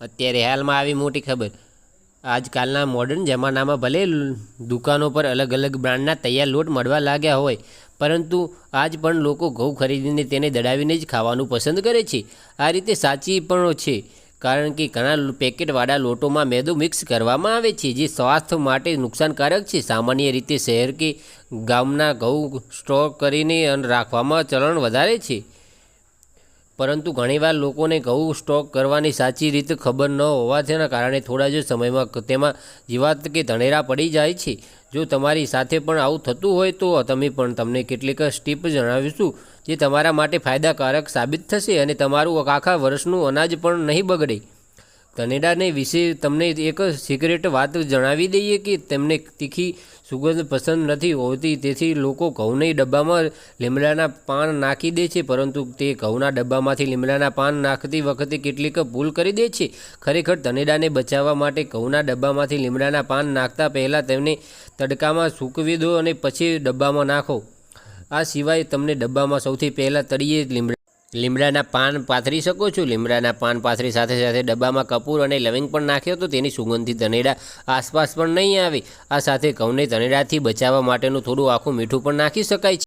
અત્યારે હાલમાં આવી મોટી ખબર. આજકાલના મોડર્ન જમાનામાં ભલે દુકાનો પર અલગ અલગ બ્રાન્ડના તૈયાર લોટ મળવા લાગ્યા હોય, પરંતુ આજ પણ લોકો ઘઉં ખરીદીને તેને દડાવીને જ ખાવાનું પસંદ કરે છે. આ રીતે સાચી પણ છે, કારણ કે ઘણા પેકેટવાળા લોટોમાં મેદો મિક્સ કરવામાં આવે છે, જે સ્વાસ્થ્ય માટે નુકસાનકારક છે. સામાન્ય રીતે શહેર કે ગામના ઘઉં સ્ટોક કરીને અને, રાખવામાં ચલણ વધારે છે. પરંતુ ઘણીવાર લોકોને ઘઉં સ્ટોક કરવાની સાચી રીત ખબર ન હોવાના કારણે થોડા જ સમયમાં તેમાં જીવાત કે ધણેરા પડી જાય છે. જો તમારી સાથે પણ આવું થતું હોય તો તમે પણ તમને કેટલીક સ્ટીપ જણાવીશું જે તમારા માટે ફાયદાકારક સાબિત થશે અને તમારું આખા વર્ષનું અનાજ પણ નહીં બગડે. ધનેડાને વિશે તમને એક સિક્રેટ વાત જણાવી દઈએ કે તેમને તીખી સુગંધ પસંદ નથી હોતી, તેથી લોકો ઘઉંની ડબ્બામાં લીમડાના પાન નાખી દે છે, પરંતુ તે ઘઉંના ડબ્બામાંથી લીમડાના પાન નાખતી વખતે કેટલીક ભૂલ કરી દે છે. ખરેખર તનેડાને બચાવવા માટે ઘઉંના ડબ્બામાંથી લીમડાના પાન નાખતા પહેલાં તેમને તડકામાં સૂકવી દો અને પછી ડબ્બામાં નાખો. આ સિવાય તમને ડબ્બામાં સૌથી પહેલાં તળીએ લીમડા લીમડાના પાન પાથરી શકો છો? લીમડાના પાન પાથરી સાથે સાથે ડબ્બામાં કપૂર અને લવિંગ પણ નાખ્યો તો તેની સુગંધથી ધનેડા આસપાસ પણ નહીં આવે. આ સાથે ઘઉંને ધનેડાથી બચાવવા માટેનું થોડું આખું મીઠું પણ નાખી શકાય છે.